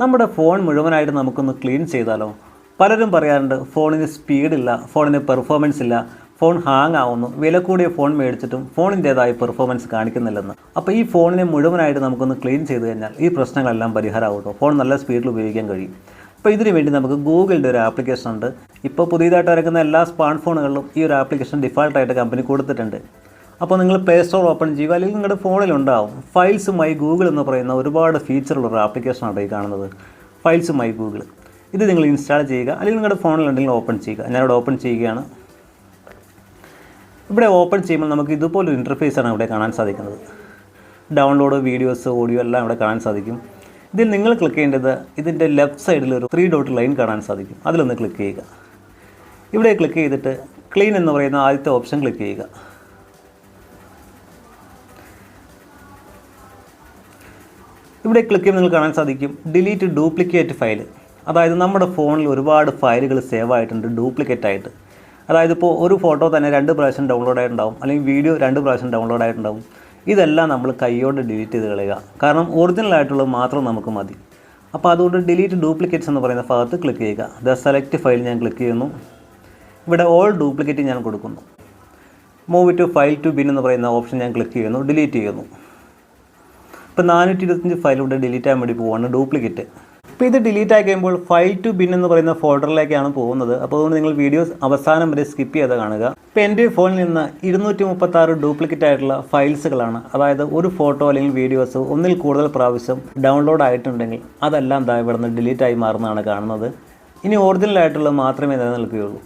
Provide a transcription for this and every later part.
നമ്മുടെ ഫോൺ മുഴുവനായിട്ട് നമുക്കൊന്ന് ക്ലീൻ ചെയ്താലോ? പലരും പറയാറുണ്ട് ഫോണിന് സ്പീഡില്ല ഫോണിന് പെർഫോമൻസ് ഇല്ല ഫോൺ ഹാങ് ആവുന്നു. വില കൂടിയ ഫോൺ മേടിച്ചിട്ടും ഫോണിന്റേതായ പെർഫോമൻസ് കാണിക്കുന്നില്ലെന്ന്. അപ്പോൾ ഈ ഫോണിനെ മുഴുവനായിട്ട് നമുക്കൊന്ന് ക്ലീൻ ചെയ്ത് കഴിഞ്ഞാൽ ഈ പ്രശ്നങ്ങളെല്ലാം പരിഹാരമാവും കേട്ടോ ഫോൺ നല്ല സ്പീഡിൽ ഉപയോഗിക്കാൻ കഴിയും. അപ്പോൾ ഇതിനു വേണ്ടി നമുക്ക് ഗൂഗിളിന്റെ ഒരു ആപ്ലിക്കേഷൻ ഉണ്ട്. ഇപ്പോൾ പുതിയതായിട്ട് ഇറക്കുന്ന എല്ലാ സ്മാർട്ട് ഫോണുകളിലും ഈ ഒരു ആപ്ലിക്കേഷൻ ഡിഫാൾട്ടായിട്ട് കമ്പനി കൊടുത്തിട്ടുണ്ട്. അപ്പോൾ നിങ്ങൾ പ്ലേ സ്റ്റോർ ഓപ്പൺ ചെയ്യുക അല്ലെങ്കിൽ നിങ്ങളുടെ ഫോണിലുണ്ടാവും മൈ ഗൂഗിൾ എന്ന് പറയുന്ന ഒരുപാട് ഫീച്ചറുള്ള ഒരു ആപ്ലിക്കേഷനാണ് ഈ കാണുന്നത്. ഫയൽസ് മൈ ഗൂഗിൾ ഇത് നിങ്ങൾ ഇൻസ്റ്റാൾ ചെയ്യുക. അല്ലെങ്കിൽ നിങ്ങളുടെ ഫോണിലുണ്ടെങ്കിൽ ഓപ്പൺ ചെയ്യുക. ഞാനിവിടെ ഓപ്പൺ ചെയ്യുകയാണ്. ഇവിടെ ഓപ്പൺ ചെയ്യുമ്പോൾ നമുക്ക് ഇതുപോലൊരു ഇന്റർഫേസാണ് ഇവിടെ കാണാൻ സാധിക്കുന്നത്. ഡൗൺലോഡ് വീഡിയോസ് ഓഡിയോ എല്ലാം ഇവിടെ കാണാൻ സാധിക്കും. ഇതിൽ നിങ്ങൾ ക്ലിക്ക് ചെയ്യേണ്ടത് ഇതിന്റെ ലെഫ്റ്റ് സൈഡിൽ ഒരു ത്രീ ഡോട്ട് ലൈൻ കാണാൻ സാധിക്കും. അതിലൊന്ന് ക്ലിക്ക് ചെയ്യുക. ഇവിടെ ക്ലിക്ക് ചെയ്തിട്ട് ക്ലീൻ എന്ന് പറയുന്ന ആദ്യത്തെ ഓപ്ഷൻ ക്ലിക്ക് ചെയ്യുക. ഇവിടെ ക്ലിക്ക് ചെയ്യുമ്പോൾ നിങ്ങൾ കാണാൻ സാധിക്കും ഡിലീറ്റ് ഡ്യൂപ്ലിക്കേറ്റ് ഫയൽ അതായത് നമ്മുടെ ഫോണിൽ ഒരുപാട് ഫയലുകൾ സേവ് ആയിട്ടുണ്ട് ഡ്യൂപ്ലിക്കേറ്റ് ആയിട്ട്. അതായത് ഇപ്പോൾ ഒരു ഫോട്ടോ തന്നെ രണ്ട് പ്രാവശ്യം ഡൗൺലോഡ് ആയിട്ടുണ്ടാവും അല്ലെങ്കിൽ വീഡിയോ രണ്ട് പ്രാവശ്യം ഡൗൺലോഡ് ആയിട്ടുണ്ടാവും. ഇതെല്ലാം നമ്മൾ കൈയോടെ ഡിലീറ്റ് ചെയ്ത് കളയുക. കാരണം ഒറിജിനൽ ആയിട്ടുള്ളത് മാത്രം നമുക്ക് മതി. അപ്പോൾ അതുകൊണ്ട് ഡിലീറ്റ് ഡ്യൂപ്ലിക്കേറ്റ്സ് എന്ന് പറയുന്ന ഭാഗത്ത് ക്ലിക്ക് ചെയ്യുക. ദ സെലക്ട് ഫയൽ ഞാൻ ക്ലിക്ക് ചെയ്യുന്നു. ഇവിടെ ഓൾ ഡ്യൂപ്ലിക്കേറ്റ് ഞാൻ കൊടുക്കുന്നു. Move to file to bin എന്ന് പറയുന്ന ഓപ്ഷൻ ഞാൻ ക്ലിക്ക് ചെയ്യുന്നു ഡിലീറ്റ് ചെയ്യുന്നു. ഇപ്പോൾ നാനൂറ്റി ഇരുപത്തഞ്ച് ഫയൽ ഇവിടെ ഡിലീറ്റ് ആകാൻ വേണ്ടി പോവാണ് ഡ്യൂപ്ലിക്കേറ്റ് ഇപ്പോൾ ഇത് ഡിലീറ്റ് ആയി കഴിയുമ്പോൾ ഫയൽ ടു ബിൻ എന്ന് പറയുന്ന ഫോൾഡറിലേക്കാണ് പോകുന്നത്. അപ്പോൾ അതുകൊണ്ട് നിങ്ങൾ വീഡിയോസ് അവസാനം വരെ സ്കിപ്പ് ചെയ്ത് കാണുക. ഇപ്പോൾ എന്റെ ഫോണിൽ നിന്ന് ഇരുന്നൂറ്റി മുപ്പത്താറ് ഡ്യൂപ്ലിക്കേറ്റ് ആയിട്ടുള്ള ഫയൽസുകളാണ് അതായത് ഒരു ഫോട്ടോ അല്ലെങ്കിൽ വീഡിയോസ് ഒന്നിൽ കൂടുതൽ പ്രാവശ്യം ഡൗൺലോഡ് ആയിട്ടുണ്ടെങ്കിൽ അതെല്ലാം ദാ ഇവിടെ നിന്ന് ഡിലീറ്റ് ആയി മാറുന്നതാണ് കാണുന്നത്. ഇനി ഒറിജിനൽ ആയിട്ടുള്ളത് മാത്രമേ നിലനിൽക്കുകയുള്ളൂ.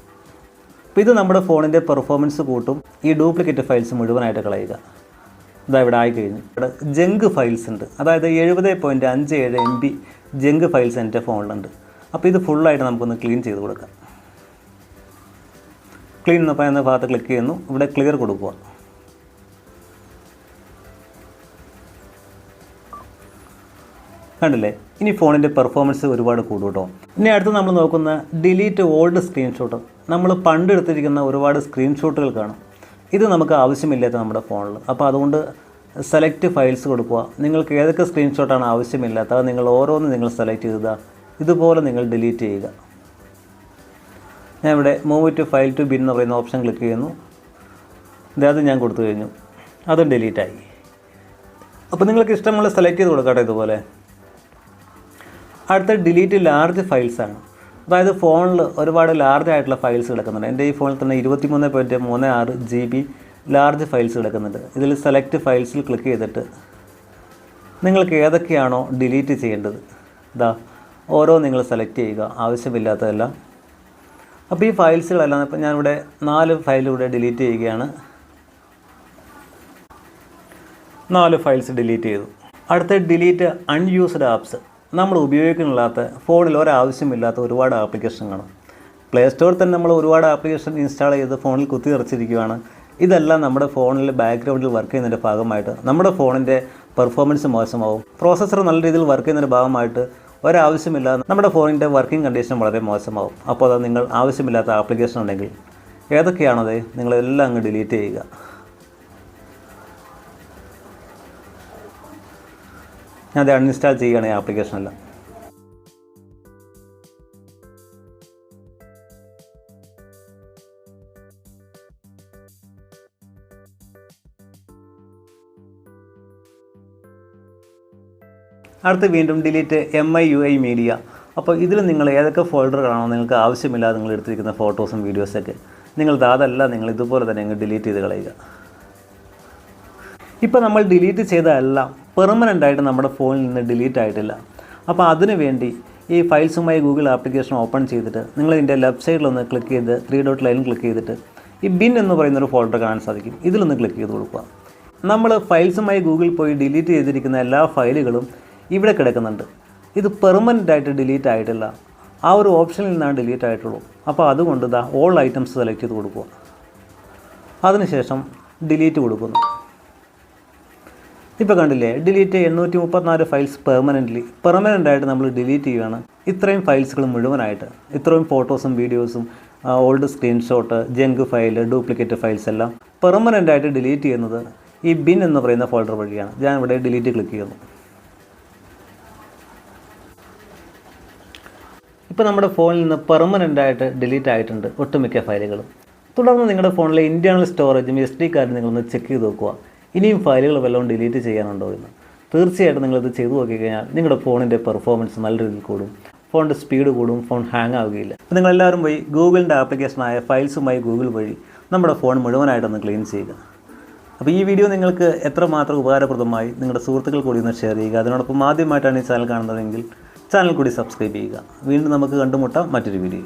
അപ്പോൾ ഇത് നമ്മുടെ ഫോണിന്റെ പെർഫോമൻസ് കൂട്ടും. ഈ ഡ്യൂപ്ലിക്കേറ്റ് ഫയൽസ് മുഴുവനായിട്ട് കളയുക. ഇതാ ഇവിടെ ആയിക്കഴിഞ്ഞു. ഇവിടെ ജങ്ക് ഫയൽസ് ഉണ്ട്. അതായത് എഴുപത് പോയിന്റ് അഞ്ച് ഏഴ് എം ബി ജങ്ക് ഫയൽസ് എന്റെ ഫോണിലുണ്ട്. അപ്പോൾ ഇത് ഫുള്ളായിട്ട് നമുക്കൊന്ന് ക്ലീൻ ചെയ്ത് കൊടുക്കാം. ക്ലീൻ എന്ന് പറയുന്ന ഭാഗത്ത് ക്ലിക്ക് ചെയ്യുന്നു. ഇവിടെ ക്ലിയർ കൊടുക്കുക. കണ്ടില്ലേ? ഇനി ഫോണിന്റെ പെർഫോമൻസ് ഒരുപാട് കൂടും കേട്ടോ. ഇനി അടുത്ത് നമ്മൾ നോക്കുന്ന ഡിലീറ്റ് ഓൾഡ് സ്ക്രീൻഷോട്ട് നമ്മൾ പണ്ടെടുത്തിരിക്കുന്ന ഒരുപാട് സ്ക്രീൻഷോട്ടുകൾ കാണും. ഇത് നമുക്ക് ആവശ്യമില്ലാത്ത നമ്മുടെ ഫോണിൽ അപ്പോൾ അതുകൊണ്ട് സെലക്ട് ഫയൽസ് കൊടുക്കുക. നിങ്ങൾക്ക് ഏതൊക്കെ സ്ക്രീൻഷോട്ടാണ് ആവശ്യമില്ലാത്ത അത് നിങ്ങൾ ഓരോന്ന് നിങ്ങൾ സെലക്ട് ചെയ്യുക ഇതുപോലെ നിങ്ങൾ ഡിലീറ്റ് ചെയ്യുക. ഞാൻ ഇവിടെ move to file to bin എന്ന് പറയുന്ന ഓപ്ഷൻ ക്ലിക്ക് ചെയ്യുന്നു. അത് ഞാൻ കൊടുത്തു കഴിഞ്ഞു. അതും ഡിലീറ്റായി അപ്പോൾ നിങ്ങൾക്ക് ഇഷ്ടമുള്ള സെലക്ട് ചെയ്ത് കൊടുക്കട്ടെ ഇതുപോലെ. അടുത്ത ഡിലീറ്റ് ലാർജ് ഫയൽസാണ് അതായത് ഫോണിൽ ഒരുപാട് ലാർജ് ആയിട്ടുള്ള ഫയൽസ് കിടക്കുന്നുണ്ട്. എന്റെ ഈ ഫോണിൽ തന്നെ ഇരുപത്തി മൂന്ന് പോയിന്റ് മൂന്ന് ആറ് ജി ബി ലാർജ് ഫയൽസ് കിടക്കുന്നുണ്ട്. ഇതിൽ സെലക്ട് ഫയൽസിൽ ക്ലിക്ക് ചെയ്തിട്ട് നിങ്ങൾക്ക് ഏതൊക്കെയാണോ ഡിലീറ്റ് ചെയ്യേണ്ടത്? ഇതാ ഓരോ നിങ്ങൾ സെലക്ട് ചെയ്യുക. ആവശ്യമില്ലാത്തതെല്ലാം. അപ്പോൾ ഈ ഫയൽസുകളെല്ലാം ഇപ്പം ഞാനിവിടെ നാല് ഫയൽ ഇവിടെ ഡിലീറ്റ് ചെയ്യുകയാണ്. നാല് ഫയൽസ് ഡിലീറ്റ് ചെയ്തു. അടുത്ത ഡിലീറ്റ് അൺയൂസ്ഡ് ആപ്സ് നമ്മൾ ഉപയോഗിക്കുന്നില്ലാത്ത ഫോണിൽ ഒരാവശ്യമില്ലാത്ത ഒരുപാട് ആപ്ലിക്കേഷൻ കാണും. പ്ലേ സ്റ്റോറിൽ തന്നെ നമ്മൾ ഒരുപാട് ആപ്ലിക്കേഷൻ ഇൻസ്റ്റാൾ ചെയ്ത് ഫോണിൽ കുത്തി നിറച്ചിരിക്കുകയാണ് ഇതെല്ലാം നമ്മുടെ ഫോണിൽ ബാക്ക്ഗ്രൗണ്ടിൽ വർക്ക് ചെയ്യുന്നതിന്റെ ഭാഗമായിട്ട് നമ്മുടെ ഫോണിന്റെ പെർഫോമൻസ് മോശമാവും. പ്രോസസ്സർ നല്ല രീതിയിൽ വർക്ക് ചെയ്യുന്നതിന്റെ ഭാഗമായിട്ട് ഒരാവശ്യമില്ലാതെ നമ്മുടെ ഫോണിന്റെ വർക്കിംഗ് കണ്ടീഷൻ വളരെ മോശമാവും. അപ്പോൾ അത് നിങ്ങൾ ആവശ്യമില്ലാത്ത ആപ്ലിക്കേഷൻ ഉണ്ടെങ്കിൽ ഏതൊക്കെയാണത്? നിങ്ങളെല്ലാം അങ്ങ് ഡിലീറ്റ് ചെയ്യുക. ഞാൻ അത് അൺഇൻസ്റ്റാൾ ചെയ്യുകയാണ് ഈ ആപ്ലിക്കേഷനെല്ലാം അടുത്ത് വീണ്ടും delete M I U I media അപ്പോൾ ഇതിൽ നിങ്ങൾ ഏതൊക്കെ ഫോൾഡറുകളാണോ നിങ്ങൾക്ക് ആവശ്യമില്ലാതെ നിങ്ങൾ എടുത്തിരിക്കുന്ന ഫോട്ടോസും വീഡിയോസൊക്കെ നിങ്ങൾ അതല്ല നിങ്ങൾ ഇതുപോലെ തന്നെ അങ്ങ് ഡിലീറ്റ് ചെയ്ത് കളയുക. ഇപ്പോൾ നമ്മൾ ഡിലീറ്റ് ചെയ്തതെല്ലാം പെർമനന്റ് ആയിട്ട് നമ്മുടെ ഫോണിൽ നിന്ന് ഡിലീറ്റ് ആയിട്ടില്ല. അപ്പോൾ അതിനു വേണ്ടി ഈ ഫയൽസുമായി ഗൂഗിൾ ആപ്ലിക്കേഷൻ ഓപ്പൺ ചെയ്തിട്ട് നിങ്ങൾ ഇതിന്റെ ലെഫ്റ്റ് സൈഡിലൊന്ന് ക്ലിക്ക് ചെയ്ത് ത്രീ ഡോട്ട് ലൈൻ ക്ലിക്ക് ചെയ്തിട്ട് ഈ ബിൻ എന്ന് പറയുന്ന ഒരു ഫോൾഡർ കാണാൻ സാധിക്കും. ഇതിലൊന്ന് ക്ലിക്ക് ചെയ്ത് കൊടുക്കുക. നമ്മൾ ഫയൽസുമായി ഗൂഗിൾ പോയി ഡിലീറ്റ് ചെയ്തിരിക്കുന്ന എല്ലാ ഫയലുകളും ഇവിടെ കിടക്കുന്നുണ്ട്. ഇത് പെർമനന്റ് ആയിട്ട് ഡിലീറ്റ് ആയിട്ടില്ല. ആ ഒരു ഓപ്ഷനിൽ നിന്നാണ് ഡിലീറ്റ് ആയിട്ടുള്ളൂ. അപ്പോൾ അതുകൊണ്ട് ദാ ഓൾ ഐറ്റംസ് സെലക്ട് ചെയ്ത് കൊടുക്കുക. അതിനുശേഷം ഡിലീറ്റ് കൊടുക്കുന്നു. ഇപ്പോൾ കണ്ടില്ലേ ഡിലീറ്റ് എണ്ണൂറ്റി മുപ്പത്തിനാല് ഫയൽസ് പെർമനന്റ്ലി പെർമനന്റ് ആയിട്ട് നമ്മൾ ഡിലീറ്റ് ചെയ്യുകയാണ് ഇത്രയും ഫയൽസുകൾ മുഴുവനായിട്ട്. ഇത്രയും ഫോട്ടോസും വീഡിയോസും old screenshot junk file duplicate files എല്ലാം പെർമനന്റ് ആയിട്ട് ഡിലീറ്റ് ചെയ്യുന്നത് ഈ ബിൻ എന്ന് പറയുന്ന ഫോൾഡർ വഴിയാണ്. ഞാൻ ഇവിടെ ഡിലീറ്റ് ക്ലിക്ക് ചെയ്യുന്നു. ഇപ്പോൾ നമ്മുടെ ഫോണിൽ നിന്ന് പെർമനന്റ് ആയിട്ട് ഡിലീറ്റ് ആയിട്ടുണ്ട് ഒട്ടുമിക്ക ഫയലുകളും തുടർന്ന് നിങ്ങളുടെ ഫോണിലെ ഇന്റേർണൽ സ്റ്റോറേജും എസ് ഡി കാർഡും നിങ്ങളൊന്ന് ചെക്ക് ചെയ്ത് നോക്കുക. ഇനിയും ഫയലുകൾ വല്ലതും ഡിലീറ്റ് ചെയ്യാനുണ്ടോ എന്ന്. തീർച്ചയായിട്ടും നിങ്ങളിത് ചെയ്തു നോക്കിക്കഴിഞ്ഞാൽ നിങ്ങളുടെ ഫോണിന്റെ പെർഫോമൻസ് നല്ല രീതിയിൽ കൂടും. ഫോണിന്റെ സ്പീഡ് കൂടും ഫോൺ ഹാങ് ആവുകയില്ല അപ്പോൾ നിങ്ങളെല്ലാവരും പോയി ഗൂഗിളിന്റെ ആപ്ലിക്കേഷനായ ഫയൽസുമായി ഗൂഗിൾ വഴി നമ്മുടെ ഫോൺ മുഴുവനായിട്ടൊന്ന് ക്ലീൻ ചെയ്യുക. അപ്പോൾ ഈ വീഡിയോ നിങ്ങൾക്ക് എത്രമാത്രം ഉപകാരപ്രദമായി നിങ്ങളുടെ സുഹൃത്തുക്കൾ കൂടി ഒന്ന് ഷെയർ ചെയ്യുക. അതിനോടൊപ്പം ആദ്യമായിട്ടാണ് ഈ ചാനൽ കാണുന്നതെങ്കിൽ ചാനൽ കൂടി സബ്സ്ക്രൈബ് ചെയ്യുക. വീണ്ടും നമുക്ക് കണ്ടുമുട്ടാം മറ്റൊരു വീഡിയോ